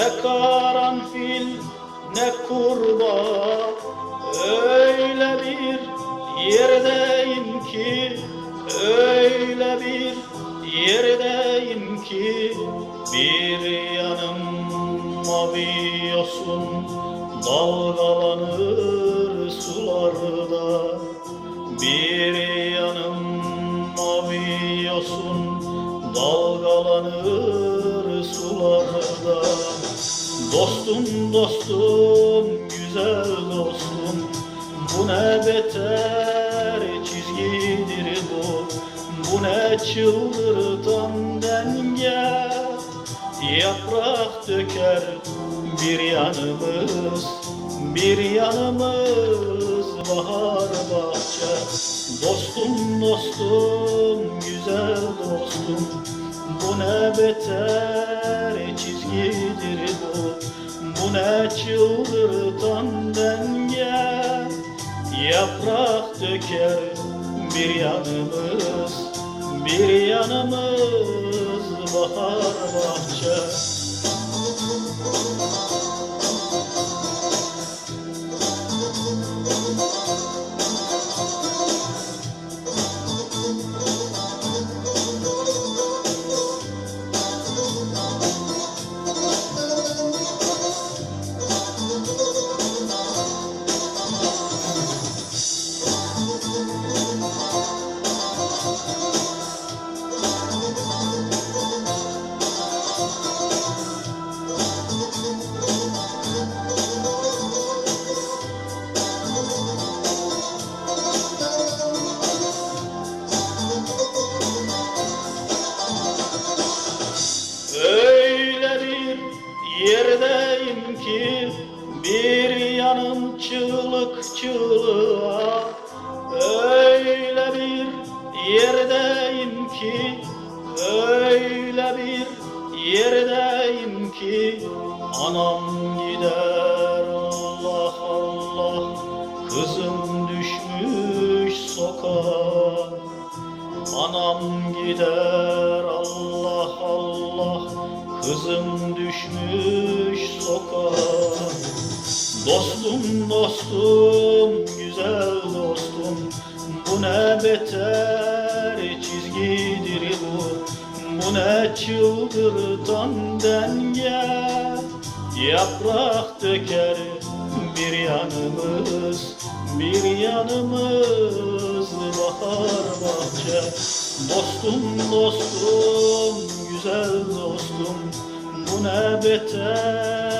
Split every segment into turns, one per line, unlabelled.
ne karanfil ne kurbağa Öyle bir yerdeyim ki öyle bir yerdeyim ki bir yanım mavi yosun dalgalanır sularda. Bir yanım mavi yosun dalgalanır sularda Dostum dostum güzel dostum. Bu ne beter çizgidir bu. Bu ne çıldırtan denge. Yaprak döker bir yanımız. Bir yanımız bahar bahçe. Dostum dostum güzel dostum. Bu ne beter çizgidir bu ne çıldırtan denge Yaprak döker bir yanımız Bir yanımız bahar bahçe çığlığa Öyle bir yerdeyim ki öyle bir yerdeyim ki Anam gider Allah Allah kızım düşmüş sokağa. Anam gider Allah Allah Kızım düşmüş sokağa Dostum dostum güzel dostum Bu ne beter çizgidir bu. Bu ne çıldırtan denge Yaprak döker bir yanımız Bir yanımız bahar bahçe. Dostum dostum güzel dostum Bu ne beter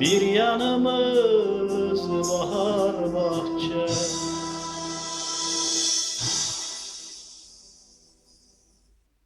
Bir yanımız bahar bahçe